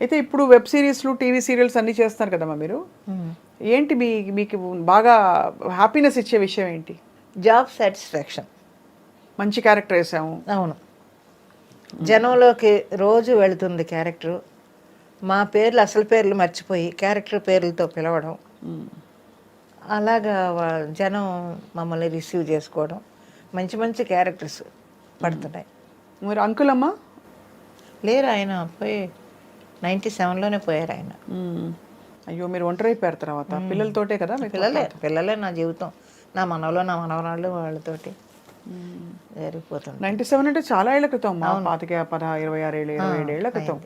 అయితే ఇప్పుడు వెబ్ సిరీస్లు టీవీ సీరియల్స్ అన్నీ చేస్తారు కదమ్మా మీరు? ఏంటి మీ మీకు బాగా హ్యాపీనెస్ ఇచ్చే విషయం ఏంటి? జాబ్ సాటిస్ఫాక్షన్ మంచి క్యారెక్టర్ వేసాము. అవును. జనంలోకి రోజు వెళుతుంది క్యారెక్టర్ మా పేర్లు అసలు పేర్లు మర్చిపోయి క్యారెక్టర్ పేర్లతో పిలవడం. అలాగా జనం మమ్మల్ని రిసీవ్ చేసుకోవడం. మంచి మంచి క్యారెక్టర్స్ పడుతున్నాయి. మరి అంకుల్ అమ్మా లేరు ఆయన పోయి నైంటీ సెవెన్లోనే పోయారు ఆయన. అయ్యో మీరు ఒంటరి అయిపోయారు తర్వాత. పిల్లలతోటే కదా పిల్లలే పిల్లలే నా జీవితం. నా మనవలు నా మనవరాళ్ళు వాళ్ళతోటి జరిగిపోతుంది. నైన్టీ సెవెన్ అంటే చాలా ఏళ్ళ క్రితం పాతిక పద ఇరవై ఆరు ఏళ్ళు ఇరవై ఏడు ఏళ్ళ క్రితం.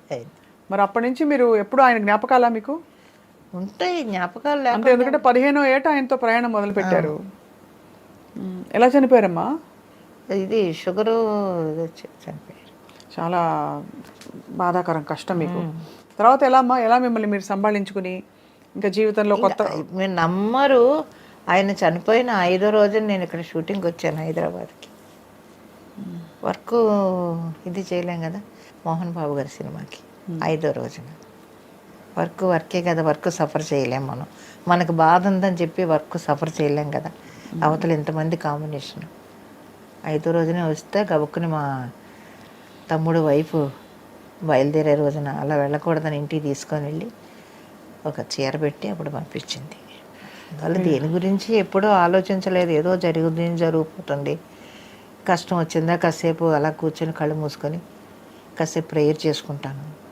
మరి అప్పటి నుంచి మీరు ఎప్పుడు ఆయన జ్ఞాపకాలా మీకు? ఉంటాయి జ్ఞాపకాలు అంతే ఎందుకంటే పదిహేనో ఏట ఆయనతో ప్రయాణం మొదలు పెట్టారు. ఎలా చనిపోయారమ్మా? ఇది షుగరు చనిపోయారు. చాలా బాధాకరం కష్టం మీకు. తర్వాత ఎలా అమ్మా ఎలా మిమ్మల్ని మీరు సంభాళించుకుని ఇంకా జీవితంలో కొత్త మీరు నమ్మరు. ఆయన చనిపోయిన ఐదో రోజున నేను ఇక్కడ షూటింగ్కి వచ్చాను హైదరాబాద్కి. వర్క్ ఇది చేయలేం కదా మోహన్ బాబు గారి సినిమాకి ఐదో రోజున. వర్క్ వర్కే కదా వర్క్ సఫర్ చేయలేం మనం. మనకు బాధ ఉందని చెప్పి వర్క్ సఫర్ చేయలేం కదా. అవతల ఇంతమంది కాంబినేషన్. ఐదో రోజునే వస్తే గబుక్కుని మా తమ్ముడు వైఫ్ బయలుదేరే రోజున అలా వెళ్ళకూడదని ఇంటికి తీసుకొని వెళ్ళి ఒక చీర పెట్టి అప్పుడు పంపించింది. వాళ్ళు దేని గురించి ఎప్పుడూ ఆలోచించలేదు. ఏదో జరుగుతుంది. జరిగిపోతుంది కష్టం వచ్చిందా కాసేపు అలా కూర్చొని కళ్ళు మూసుకొని కాసేపు ప్రేయర్ చేసుకుంటాను.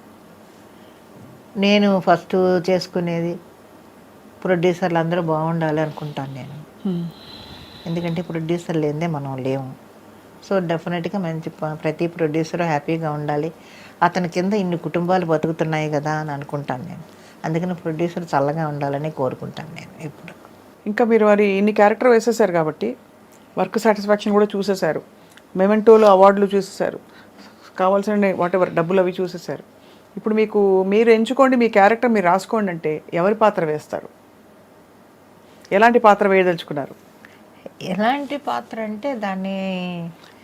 నేను ఫస్ట్ చేసుకునేది ప్రొడ్యూసర్లు అందరూ బాగుండాలి అనుకుంటాను నేను. మ్మ్. ఎందుకంటే ప్రొడ్యూసర్ లేదే మనం లేము. సో డెఫినెట్గా మంచి ప్రతి ప్రొడ్యూసర్ హ్యాపీగా ఉండాలి. అతని కింద ఇన్ని కుటుంబాలు బతుకుతున్నాయి కదా అని అనుకుంటాను నేను. అందుకని ప్రొడ్యూసర్ చల్లగా ఉండాలని కోరుకుంటాను నేను ఇప్పుడు ఇంకా మీరు మరి ఇన్ని క్యారెక్టర్ వేసేసారు కాబట్టి వర్క్ సాటిస్ఫాక్షన్ కూడా చూసేశారు మెమెంటోలో అవార్డులు చూసేశారు కావాల్సిన వాట్ ఎవర్ డబ్బులు అవి చూసేశారు ఇప్పుడు మీకు మీరు ఎంచుకోండి మీ క్యారెక్టర్ మీరు రాసుకోండి అంటే ఎవరి పాత్ర వేస్తారు? ఎలాంటి పాత్ర వేయదలుచుకున్నారు? ఎలాంటి పాత్ర అంటే దాన్ని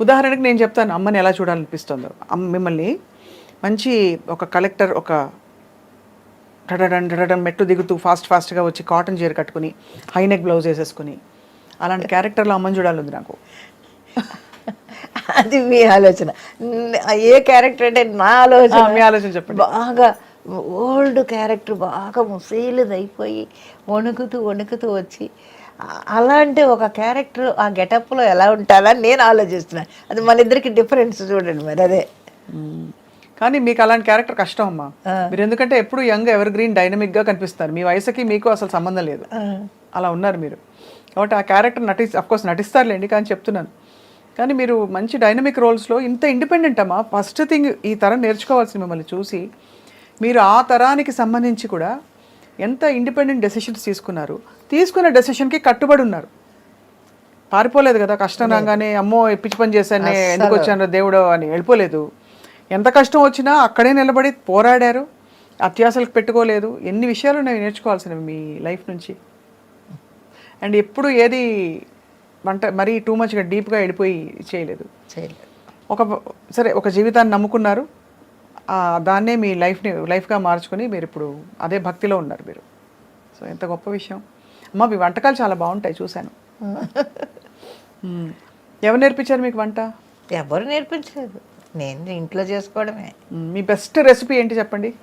ఉదాహరణకి నేను చెప్తాను అమ్మని ఎలా చూడాలనిపిస్తుందో. అమ్మ మిమ్మల్ని మంచి ఒక కలెక్టర్ ఒక టడడన్ టడడన్ మెట్టు దిగుతూ ఫాస్ట్ ఫాస్ట్గా వచ్చి కాటన్ చీర కట్టుకుని హైనెక్ బ్లౌజ్ వేసేసుకుని అలాంటి క్యారెక్టర్లో అమ్మని చూడాలి నాకు. అది మీ ఆలోచన. ఏ క్యారెక్టర్ అంటే నా ఆలోచన. మీ ఆలోచన చెప్పండి. బాగా ఓల్డ్ క్యారెక్టర్ బాగా ముసీలుది అయిపోయి వణుకుతూ వణుకుతూ వచ్చి అలాంటి ఒక క్యారెక్టర్ ఆ గెటప్లో ఎలా ఉంటుందని నేను ఆలోచిస్తున్నాను అది మన ఇద్దరికి డిఫరెన్స్ చూడండి మరి అదే. కానీ మీకు అలాంటి క్యారెక్టర్ కష్టం అమ్మా. మీరు ఎందుకంటే ఎప్పుడు యంగ్ ఎవర్ గ్రీన్ డైనమిక్గా కనిపిస్తారు. మీ వయసుకి మీకు అసలు సంబంధం లేదు. అలా ఉన్నారు మీరు. కాబట్టి ఆ క్యారెక్టర్ నటి కోర్స్ నటిస్తారులేండి కానీ చెప్తున్నాను. కానీ మీరు మంచి డైనమిక్ రోల్స్లో ఇంత ఇండిపెండెంట్ అమ్మా. ఫస్ట్ థింగ్ ఈ తరం నేర్చుకోవాల్సింది మిమ్మల్ని చూసి మీరు ఆ తరానికి సంబంధించి కూడా ఎంత ఇండిపెండెంట్ డెసిషన్స్ తీసుకున్నారు? తీసుకున్న డెసిషన్కి కట్టుబడి ఉన్నారు. పారిపోలేదు కదా కష్టం రాగానే అమ్మో పిచ్చి పని చేశానే ఎందుకు వచ్చాను దేవుడు అని వెళ్ళిపోలేదు. ఎంత కష్టం వచ్చినా అక్కడే నిలబడి పోరాడారు. అత్యాసలకు పెట్టుకోలేదు. ఎన్ని విషయాలు నేను నేర్చుకోవాల్సినవి మీ లైఫ్ నుంచి. అండ్ ఎప్పుడు ఏది వంట మరీ టూ మచ్గా డీప్గా వెళ్ళిపోయి చేయలేదు. చేయలేదు. ఒక సరే ఒక జీవితాన్ని నమ్ముకున్నారు. దాన్నే మీ లైఫ్ని లైఫ్గా మార్చుకొని మీరు ఇప్పుడు అదే భక్తిలో ఉన్నారు మీరు. సో ఎంత గొప్ప విషయం. అమ్మ మీ వంటకాలు చాలా బాగుంటాయి చూశాను. ఎవరు నేర్పించారు మీకు వంట? ఎవరు నేర్పించలేదు. నేను ఇంట్లో చేసుకోవడమే. మీ బెస్ట్ రెసిపీ ఏంటి చెప్పండి?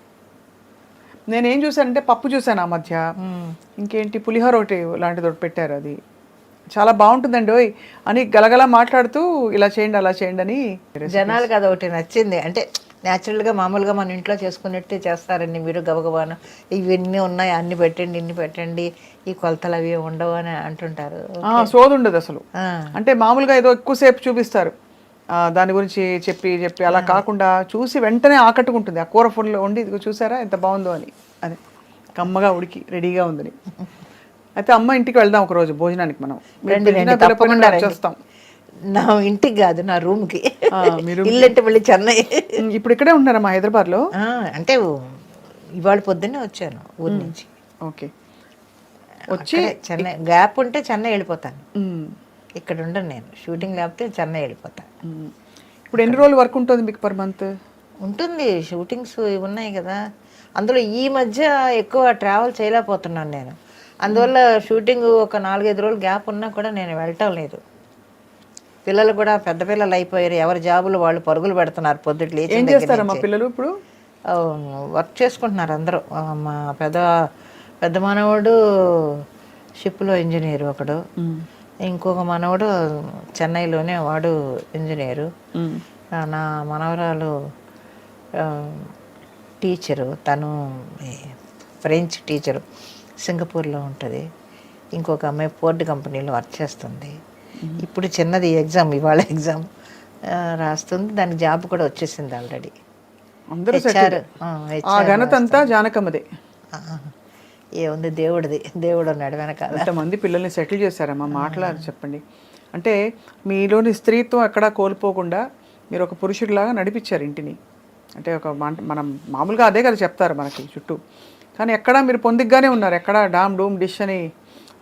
నేనేం చూశానంటే పప్పు చూశాను ఆ మధ్య. ఇంకేంటి పులిహోర ఒకటి లాంటిది ఒకటి పెట్టారు అది. చాలా బాగుంటుందండి ఓయ్ అని గలగలా మాట్లాడుతూ ఇలా చేయండి అలా చేయండి అని జనాలకు అది ఒకటి నచ్చింది. అంటే న్యాచురల్గా మామూలుగా మన ఇంట్లో చేసుకున్నట్టే చేస్తారండి మీరు గబగబాను. ఇవన్నీ ఉన్నాయి? అన్ని పెట్టండి ఇన్ని పెట్టండి. ఈ కొలతలు అవి ఉండవు అని అంటుంటారు. సోది ఉండదు అసలు. అంటే మామూలుగా ఏదో ఎక్కువసేపు చూపిస్తారు. దాని గురించి చెప్పి చెప్పి అలా కాకుండా చూసి వెంటనే ఆకట్టుకుంటుంది. ఆ కూర ఫుల్ వండి ఇదిగో చూసారా? ఎంత బాగుందో అని. అది. కమ్మగా ఉడికి రెడీగా ఉందని. అయితే అమ్మ ఇంటికి వెళ్దాం ఒక రోజు భోజనానికి మనం. మీరు నా ఇంటికి కాదు నా రూమ్కి. ఆ, మీ room కి. ఇల్లు అంటే మళ్ళీ చెన్నై. ఇప్పుడు ఇక్కడే ఉన్నారా మా హైదరాబాద్లో? అంటే ఇవాళ పొద్దున్నే వచ్చాను ఊరి నుంచి. ఓకే. వచ్చి చెన్నై గ్యాప్ ఉంటే చెన్నై వెళ్ళిపోతాను. ఇక్కడ ఉండను నేను షూటింగ్ లేకపోతే చెన్నై వెళ్ళిపోతాను. ఇప్పుడు ఎన్ని రోజులు వర్క్ ఉంటుంది మీకు పర్ మంత్? ఉంటుంది షూటింగ్స్ ఉన్నాయి కదా. అందులో ఈ మధ్య ఎక్కువ ట్రావెల్ చేయలేకపోతున్నాను నేను. అందువల్ల షూటింగ్ ఒక నాలుగైదు రోజులు గ్యాప్ ఉన్నా కూడా నేను వెళ్ళటం లేదు. పిల్లలు కూడా పెద్ద పిల్లలు అయిపోయారు. ఎవరి జాబులు వాళ్ళు పరుగులు పెడుతున్నారు పొద్దుట్లు ఏం చేస్తారమ్మా నుంచి. పిల్లలు ఇప్పుడు? వర్క్ చేసుకుంటున్నారు అందరూ. మా పెద్ద పెద్ద మనవడు షిప్లో ఇంజనీర్ ఒకడు. ఇంకొక మనవడు చెన్నైలోనే వాడు ఇంజనీరు. నా మనవరాలు టీచరు. తను ఫ్రెంచ్ టీచరు. సింగపూర్లో ఉంటుంది. ఇంకొక అమ్మాయి పోర్ట్ కంపెనీలో వర్క్ చేస్తుంది. ఇప్పుడు చిన్నది ఎగ్జామ్ ఇవాళ ఎగ్జామ్ రాస్తుంది. దానికి జాబ్ కూడా వచ్చేసింది ఆల్రెడీ అందరూ. ఆ ఘనత అంతా జానకమ్మదే. ఏముంది దేవుడిది. దేవుడు ఉన్నాడు వెనకాల. ఎంతమంది పిల్లల్ని సెటిల్ చేశారమ్మా మాట్లాడి చెప్పండి. అంటే మీలోని స్త్రీత్వం ఎక్కడా కోల్పోకుండా మీరు ఒక పురుషుడిలాగా నడిపించారు ఇంటిని. అంటే ఒక మనం మామూలుగా అదే కదా చెప్తారు మనకి చుట్టూ. కానీ ఎక్కడా మీరు పొందిగ్గానే ఉన్నారు. ఎక్కడా డామ్ డూమ్ డిష్ అని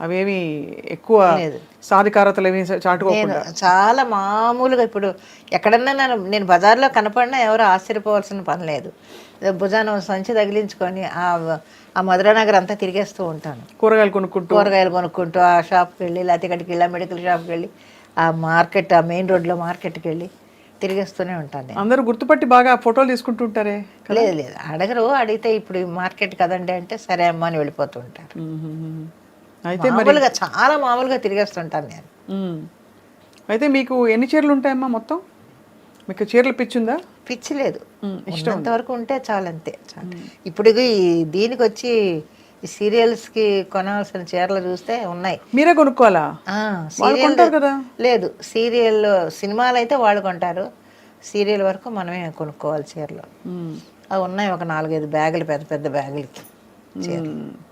అవేమి ఎక్కువ సాధికారతలు ఏమి చాటుకోకుండా. చాలా మామూలుగా ఇప్పుడు ఎక్కడన్నా నేను నేను బజార్లో కనపడినా ఎవరు ఆశ్చర్యపోవాల్సిన పని లేదు. భుజాన సంచి తగిలించుకొని ఆ ఆ మధురానగర్ అంతా తిరిగేస్తూ ఉంటాను. కూరగాయలు కొనుక్కుంటూ. కూరగాయలు కొనుక్కుంటూ ఆ షాప్కి వెళ్ళి లేకపోతే ఇక్కడికి వెళ్ళి మెడికల్ షాప్కి వెళ్ళి ఆ మార్కెట్ ఆ మెయిన్ రోడ్లో మార్కెట్కి వెళ్ళి తిరిగేస్తూనే ఉంటాను అందరూ గుర్తుపట్టి బాగా ఫోటోలు తీసుకుంటుంటారే లేదు లేదు. అడగరు అడిగితే ఇప్పుడు మార్కెట్ కదండి అంటే సరే అమ్మా అని వెళ్ళిపోతూ ఉంటారు. అయితే మామూలుగా చాలా మామూలుగా తిరిగేస్తుంటాను నేను. అయితే మీకు ఎన్ని చీరలు ఉంటాయమ్మా మొత్తం? మీకు చీరలు పిచ్చుందా పిచ్చి లేదు. ఉన్నంత వరకు ఉంటే చాలు అంతే ఇప్పుడు దీనికి వచ్చి ఈ సీరియల్స్కి కొనాల్సిన చీరలు చూస్తే ఉన్నాయి. మీరే కొనుక్కోవాలా? సీరియల్ కదా? లేదు సీరియల్ సినిమాలు అయితే వాళ్ళు కొంటారు. సీరియల్ వరకు మనమే కొనుక్కోవాలి చీరలు. అవి ఉన్నాయి ఒక నాలుగైదు బ్యాగులు పెద్ద పెద్ద బ్యాగులకి. చీరలు.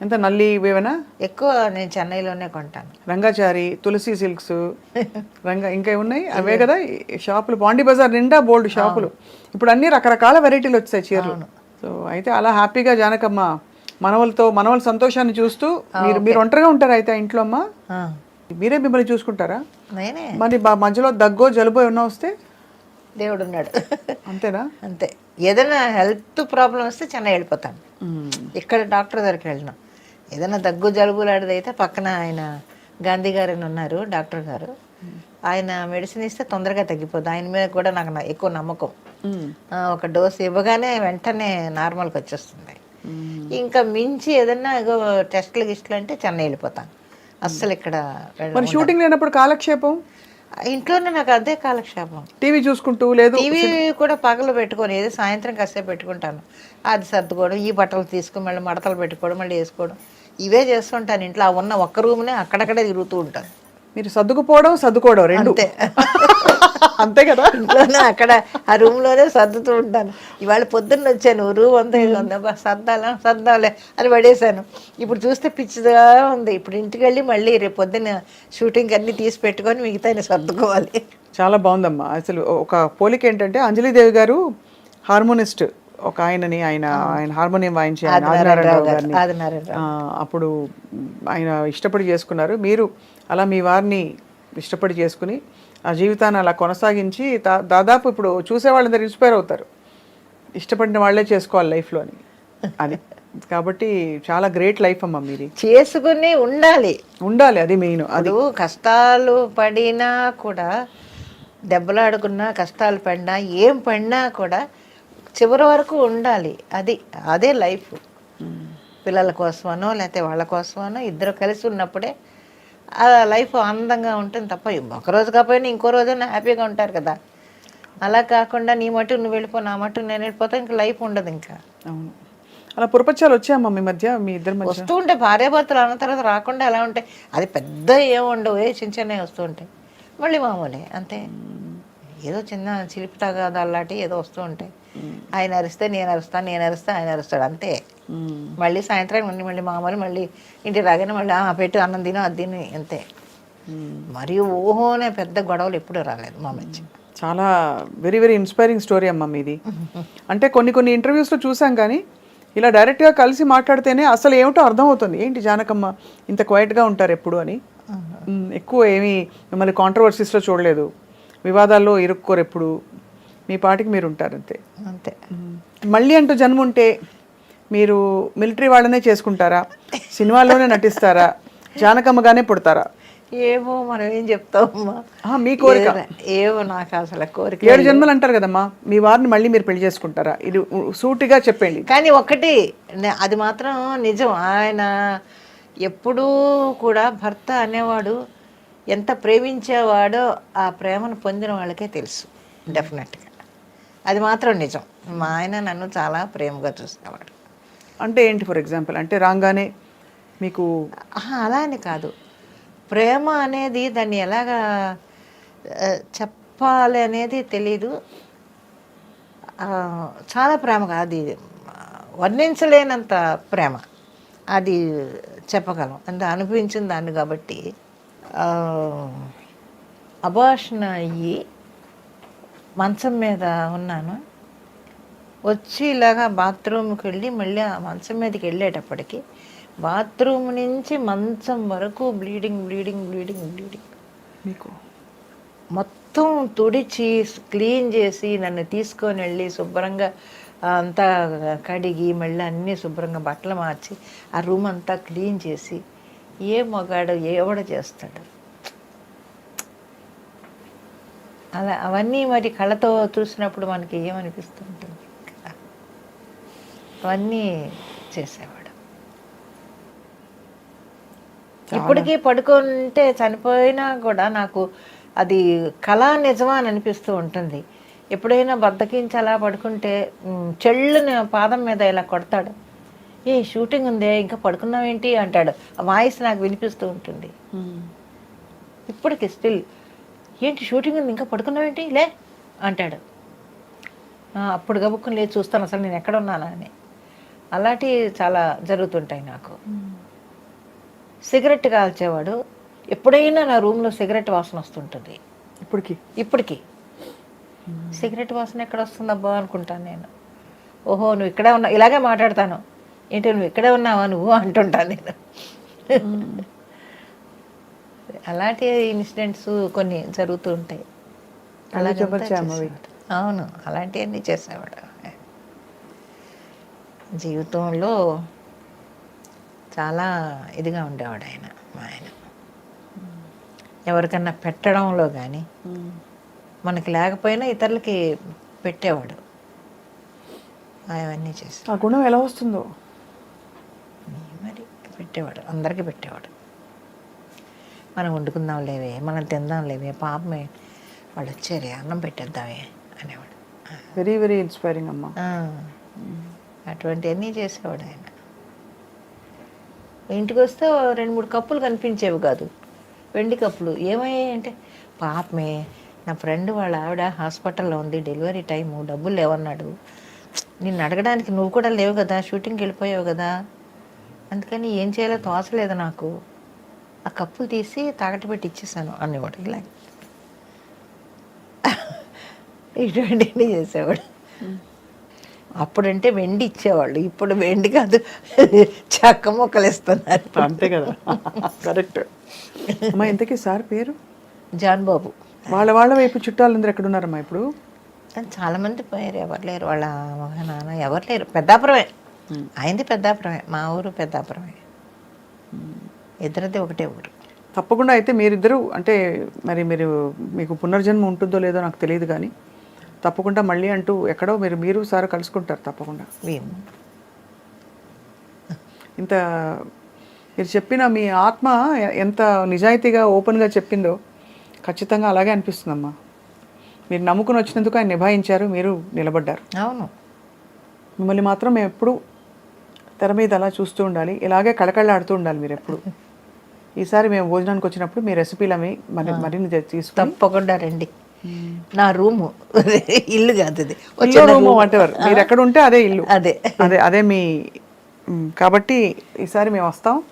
ఎంత? నల్లి ఇవేనా ఎక్కువ నేను చెన్నైలోనే కొంటాను. రంగాచారి తులసి సిల్క్స్ రంగా ఇంకా ఉన్నాయి అవే కదా షాపులు. పాండి బజార్ నిండా బోల్డ్ షాపులు. ఇప్పుడు అన్ని రకరకాల వెరైటీలు వచ్చాయి చీరలు. సో అయితే అలా హ్యాపీగా జానకమ్మ మనవలతో మనవల సంతోషాన్ని చూస్తూ మీరు మీరు ఒంటరిగా ఉంటారా అయితే ఇంట్లో అమ్మ? మీరే మిమ్మల్ని చూసుకుంటారా? మరి మధ్యలో దగ్గో జలుబు ఏమన్నా వస్తే? దేవుడు ఉన్నాడు అంతేనా? అంతే. ఏదైనా హెల్త్ ప్రాబ్లం వస్తే చెన్నై వెళ్ళిపోతాను. ఇక్కడ డాక్టర్ దగ్గరికి వెళ్ళినాం. ఏదైనా దగ్గు జలుబు లాంటిది అయితే పక్కన ఆయన గాంధీ గారు అని ఉన్నారు డాక్టర్ గారు. ఆయన మెడిసిన్ ఇస్తే తొందరగా తగ్గిపోద్ది. ఆయన మీద కూడా నాకు ఎక్కువ నమ్మకం. ఒక డోస్ ఇవ్వగానే వెంటనే నార్మల్కి వచ్చేస్తుంది. ఇంకా మించి ఏదన్నా టెస్ట్లు గిస్ట్లు అంటే చెన్నై వెళ్ళిపోతాను. అస్సలు ఇక్కడ షూటింగ్ లేనప్పుడు కాలక్షేపం? ఇంట్లోనే నాకు అదే కాలక్షేపం. టీవీ చూసుకుంటూ లేదు. టీవీ కూడా పగలు పెట్టుకొని ఏదో సాయంత్రం కాసేపు పెట్టుకుంటాను. అది సర్దుకోవడం ఈ బట్టలు తీసుకుని మళ్ళీ మడతలు పెట్టుకోవడం మళ్ళీ వేసుకోవడం. ఇవే చేస్తుంటాను ఇంట్లో. ఆ ఉన్న ఒక్క రూమ్నే అక్కడక్కడే తిరుగుతూ ఉంటాను. మీరు సర్దుకుపోవడం సర్దుకోవడం రెండు. అంతే కదా? ఇంట్లోనే అక్కడ ఆ రూమ్లోనే సర్దుతూ ఉంటాను. ఇవాళ పొద్దున్న వచ్చాను రూమ్ అంతా ఉంది అబ్బా సర్దాలా సర్దాలే అని పడేశాను. ఇప్పుడు చూస్తే పిచ్చిగా ఉంది. ఇప్పుడు ఇంటికి వెళ్ళి మళ్ళీ రేపు పొద్దున్న షూటింగ్ అన్ని తీసి పెట్టుకొని మిగతా సర్దుకోవాలి. చాలా బాగుందమ్మా. అసలు ఒక పోలిక ఏంటంటే అంజలిదేవి గారు హార్మోనిస్ట్. ఒక ఆయనని ఆయన ఆయన హార్మోనియం వాయించి ఆదినారాయణరావు గారిని. అప్పుడు ఆయన ఇష్టపడి చేసుకున్నారు. మీరు అలా మీ వారిని ఇష్టపడి చేసుకుని ఆ జీవితాన్ని అలా కొనసాగించి దా- దాదాపు ఇప్పుడు చూసే వాళ్ళందరూ ఇన్స్పైర్ అవుతారు. ఇష్టపడిన వాళ్ళే చేసుకోవాలి లైఫ్లో అని. అది కాబట్టి చాలా గ్రేట్ లైఫ్ అమ్మా మీది. చేసుకుని ఉండాలి. ఉండాలి అది మెయిన్ అది. కష్టాలు పడినా కూడా దెబ్బలాడుకున్నా కష్టాలు పడినా ఏం పడినా కూడా చివరి వరకు ఉండాలి. అది అదే లైఫ్ పిల్లల కోసమనో లేకపోతే వాళ్ళ కోసమనో ఇద్దరు కలిసి ఉన్నప్పుడే ఆ లైఫ్ ఆనందంగా ఉంటుంది తప్ప ఒకరోజు కాకపోయినా ఇంకో రోజైనా హ్యాపీగా ఉంటారు కదా. అలా కాకుండా నీ మటు నువ్వు వెళ్ళిపో నా మటు నేను వెళ్ళిపోతా ఇంకా లైఫ్ ఉండదు ఇంకా. అవును. అలా పురపచ్చాలు వచ్చాయమ్మా మీ మధ్య మీ ఇద్దరి మధ్య? వస్తూ ఉంటాయి భార్యాభర్తలు అన్న తర్వాత రాకుండా ఎలా ఉంటాయి? అది పెద్ద ఏమి ఉండవు ఏ చిన్న చిన్నవి వస్తూ ఉంటాయి. మళ్ళీ మామూలే అంతే. ఏదో చిన్న చిలిపి తగాదాలాంటి ఏదో వస్తూ ఉంటాయి. ఆయన అరిస్తే నేను అరుస్తాను నేను అరిస్తే ఆయన అరుస్తాడు అంతే. మళ్ళీ సాయంత్రం మళ్ళీ మళ్ళీ మామూలు మళ్ళీ ఇంటికి రాగానే మళ్ళీ "ఆ, పెట్టు అన్నం తిను అది తిను అంతే. మరియు ఓహోనే పెద్ద గొడవలు ఎప్పుడూ రాలేదు మా మధ్య. చాలా వెరీ వెరీ ఇన్స్పైరింగ్ స్టోరీ అమ్మా మీది. అంటే కొన్ని కొన్ని ఇంటర్వ్యూస్లో చూసాం కానీ ఇలా డైరెక్ట్గా కలిసి మాట్లాడితేనే అసలు ఏమిటో అర్థమవుతుంది. ఏంటి జానకమ్మ ఇంత క్వైట్గా ఉంటారు ఎప్పుడు అని. ఎక్కువ ఏమీ మిమ్మల్ని కాంట్రవర్సీస్లో చూడలేదు. వివాదాల్లో ఇరుక్కోరు ఎప్పుడు. మీ పాటికి మీరు ఉంటారు అంతే. అంతే మళ్ళీ అంటూ జన్మ ఉంటే మీరు మిలిటరీ వాళ్ళనే చేసుకుంటారా? సినిమాల్లోనే నటిస్తారా? జానకమ్మగానే పుడతారా? ఏమో మనం ఏం చెప్తామమ్మా. మీ కోరిక. ఏమో నాకు అసలు కోరిక ఏడు జన్మలు అంటారు కదమ్మా మీ వారిని మళ్ళీ మీరు పెళ్ళి చేసుకుంటారా? ఇది సూటిగా చెప్పండి. కానీ ఒకటి అది మాత్రం నిజం. ఆయన ఎప్పుడూ కూడా భర్త అనేవాడు ఎంత ప్రేమించేవాడో ఆ ప్రేమను పొందిన వాళ్ళకే తెలుసు. డెఫినెట్గా అది మాత్రం నిజం. మా ఆయన నన్ను చాలా ప్రేమగా చూసేవాడు. అంటే ఏంటి ఫర్ ఎగ్జాంపుల్? అంటే రాగానే మీకు అలా అని కాదు. ప్రేమ అనేది దాన్ని ఎలాగా చెప్పాలి అనేది తెలీదు. చాలా ప్రేమగా అది వర్ణించలేనంత ప్రేమ. అది చెప్పగలం. అంటే అనిపించిన దాన్ని కాబట్టి అబార్షన్ అయ్యి మంచం మీద ఉన్నాను. వచ్చి ఇలాగా బాత్రూమ్కి వెళ్ళి మళ్ళీ ఆ మంచం మీదకి వెళ్ళేటప్పటికి బాత్రూమ్ నుంచి మంచం వరకు బ్లీడింగ్ బ్లీడింగ్ బ్లీడింగ్ బ్లీడింగ్. మీకు? మొత్తం తుడిచి క్లీన్ చేసి నన్ను తీసుకొని వెళ్ళి శుభ్రంగా అంతా కడిగి మళ్ళీ అన్నీ శుభ్రంగా బట్టలు మార్చి ఆ రూమ్ అంతా క్లీన్ చేసి ఏ మగాడు ఎవడ చేస్తాడు? అలా అవన్నీ మరి కళ్ళతో చూసినప్పుడు మనకి ఏమనిపిస్తుంటుంది. అవన్నీ చేసేవాడు. ఇప్పటికీ పడుకుంటే చనిపోయినా కూడా నాకు అది కళా నిజమా అని అనిపిస్తూ ఉంటుంది. ఎప్పుడైనా బద్దకించి అలా పడుకుంటే చెళ్ళుని పాదం మీద ఇలా కొడతాడు. ఏ షూటింగ్ ఉందే ఇంకా పడుకున్నావేంటి? అంటాడు. ఆ వాయిస్ నాకు వినిపిస్తూ ఉంటుంది. ఇప్పటికి స్టిల్ ఏంటి షూటింగ్ ఉంది ఇంకా పడుకున్నావేంటి? లే అంటాడు. "ఆ, అప్పుడు గబుక్కుని లేచి చూస్తాను అసలు నేను ఎక్కడ ఉన్నానా అని. అలాంటివి చాలా జరుగుతుంటాయి నాకు. సిగరెట్ కాల్చేవాడు ఎప్పుడైనా నా రూమ్లో సిగరెట్ వాసన వస్తుంటుంది. ఇప్పటికి? ఇప్పటికి. సిగరెట్ వాసన ఎక్కడ వస్తుందబ్బా అనుకుంటాను నేను. ఓహో నువ్వు ఇక్కడే ఉన్నావు ఇలాగే మాట్లాడతాను. ఏంటి నువ్వు ఇక్కడే ఉన్నావా? నువ్వు అంటుంటాను నేను. అలాంటి ఇన్సిడెంట్స్ కొన్ని జరుగుతూ ఉంటాయి చేసేవాడు. అవును అలాంటివన్నీ చేసేవాడు. జీవితంలో చాలా ఇదిగా ఉండేవాడు ఆయన మా ఆయన. ఎవరికన్నా పెట్టడంలో కానీ మనకి లేకపోయినా ఇతరులకి పెట్టేవాడు. అవన్నీ చేసి ఆ గుణం ఎలా వస్తుందో? మరి పెట్టేవాడు అందరికీ పెట్టేవాడు. మనం వండుకుందాం లేవే మనం తిందాం లేవే పాపమే. వాళ్ళు వచ్చారే అన్నం పెట్టేద్దామే అనేవాడు. వెరీ వెరీ ఇన్స్పైరింగ్ అమ్మా. అటువంటివన్నీ చేసేవాడు ఆయన. ఇంటికి వస్తే రెండు మూడు కప్పులు కనిపించేవి కాదు. వెండి కప్పులు. ఏమయ్యాయి అంటే పాపమే నా ఫ్రెండ్ వాళ్ళ ఆవిడ హాస్పిటల్లో ఉంది డెలివరీ టైము డబ్బులు లేవన్నాడు. నిన్ను అడగడానికి నువ్వు కూడా లేవు కదా షూటింగ్కి వెళ్ళిపోయావు కదా. అందుకని ఏం చేయాలో తోచలేదు నాకు. ఆ కప్పులు తీసి తాకట్టు పెట్టి ఇచ్చేసాను అనేవాడు ఇలా. ఇటువంటివన్నీ చేసేవాడు. అప్పుడంటే వెండి ఇచ్చేవాళ్ళు ఇప్పుడు వెండి కాదు చెక్క మొక్కలు ఇస్తున్నారు అంతే కదా. కరెక్ట్. అమ్మా ఇంతకీ సార్ పేరు? జాన్ బాబు. వాళ్ళ వాళ్ళ వైపు చుట్టాలందరూ ఎక్కడ ఉన్నారమ్మా ఇప్పుడు? చాలా మంది పోయారు ఎవరు లేరు. వాళ్ళ నాన్న ఎవరు లేరు. పెద్దాపురమే. అయింది పెద్దాపురమే మా ఊరు పెద్దాపురమే. ఇద్దరిది ఒకటే ఊరు. తప్పకుండా అయితే మీరిద్దరూ అంటే మరి మీరు మీకు పునర్జన్మ ఉంటుందో లేదో నాకు తెలియదు కానీ తప్పకుండా మళ్ళీ అంటూ ఎక్కడో మీరు మీరు సార్ కలుసుకుంటారు తప్పకుండా. ఇంత మీరు చెప్పిన మీ ఆత్మ ఎంత నిజాయితీగా ఓపెన్గా చెప్పిందో ఖచ్చితంగా అలాగే అనిపిస్తుందమ్మా. మీరు నమ్ముకుని వచ్చినందుకు ఆయన నిభాయించారు మీరు నిలబడ్డారు. అవును. మిమ్మల్ని మాత్రం మేము ఎప్పుడు తెర మీద అలా చూస్తూ ఉండాలి ఇలాగే కళకళలాడుతూ ఉండాలి మీరు ఎప్పుడు. ఈసారి మేము భోజనానికి వచ్చినప్పుడు మీ రెసిపీలు అవి మరి మరిన్ని తె- తీసుకుని తప్పకుండా రండి. నా రూము. ఇల్లు కాదు చిన్న రూము. వాటెవర్ మీరు ఎక్కడ ఉంటే అదే ఇల్లు. అదే. అదే అదే మీ కాబట్టి ఈసారి మేము వస్తాం.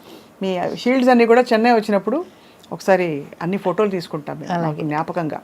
మీ షీల్డ్స్ అన్నీ కూడా చెన్నై వచ్చినప్పుడు ఒకసారి అన్ని ఫోటోలు తీసుకుంటాం జ్ఞాపకంగా.